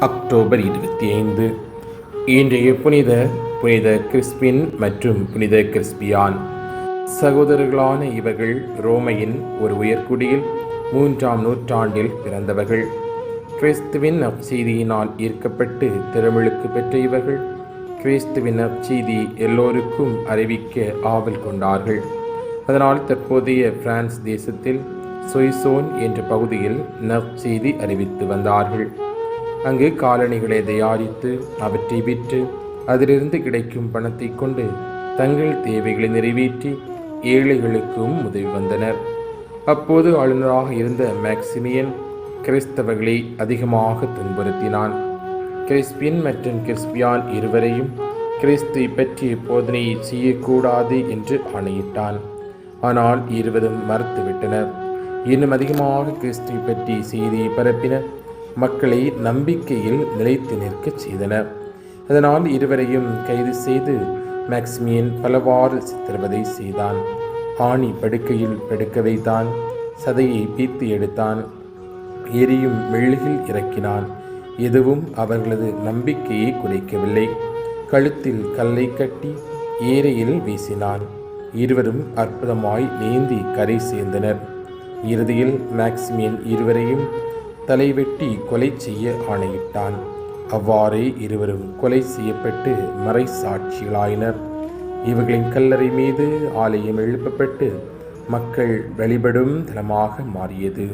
October இருபத்தி ஐந்து இன்றைய புனித புனித கிறிஸ்பின் மற்றும் புனித கிறிஸ்பியான். சகோதரர்களான இவர்கள் ரோமையின் ஒரு உயர்குடியில் மூன்றாம் நூற்றாண்டில் பிறந்தவர்கள். கிறிஸ்துவின் நற்செய்தியினால் ஈர்க்கப்பட்டு திருமிழுக்கு பெற்ற இவர்கள். கிறிஸ்துவின் நற்செய்தி எல்லோருக்கும் அறிவிக்க ஆவல் கொண்டார்கள். அதனால் தற்போதைய பிரான்ஸ் தேசத்தில் சொய்சோன் என்ற பகுதியில் நற்செய்தி அறிவித்து வந்தார்கள். அங்கு காலணிகளை தயாரித்து அவற்றை விற்று அதிலிருந்து கிடைக்கும் பணத்தை கொண்டு தங்கள் தேவைகளை நிறைவேற்றி ஏழைகளுக்கும் உதவி வந்தனர். அப்போது ஆளுநராக இருந்த மேக்சிமியன் கிறிஸ்தவர்களை அதிகமாக துன்புறுத்தினான். கிறிஸ்பியன் மற்றும் கிறிஸ்பியான் இருவரையும் கிறிஸ்துவை பற்றிய போதனையை செய்யக்கூடாது என்று ஆணையிட்டான். ஆனால் இருவரும் மறுத்துவிட்டனர். இன்னும் அதிகமாக கிறிஸ்துவை பற்றி செய்தியை பரப்பினர் மக்களை நம்பிக்கையில் நிலைத்து நிற்கச் செய்தனர். அதனால் இருவரையும் கைது செய்து மேக்ஸ்மியன் பலவாறு சித்திரவதை செய்தான். ஆணி படுக்கையில் படுக்க வைத்தான். சதையை பீத்து எடுத்தான். எரியும் மெழுகில் இறக்கினான். எதுவும் அவர்களது நம்பிக்கையை குறைக்கவில்லை. கழுத்தில் கல்லை கட்டி ஏரையில் வீசினான். இருவரும் அற்புதமாய் நீந்தி கரை சேர்ந்தனர். இறுதியில் மேக்சிமியன் இருவரையும் தலைவெட்டி கொலை செய்ய ஆணையிட்டான். அவ்வாறே இருவரும் கொலை செய்யப்பட்டு மறை சாட்சிகளாயினர். இவர்களின் கல்லறை மீது ஆலயம் எழுப்பப்பட்டு மக்கள் வழிபடும் தலமாக மாறியது.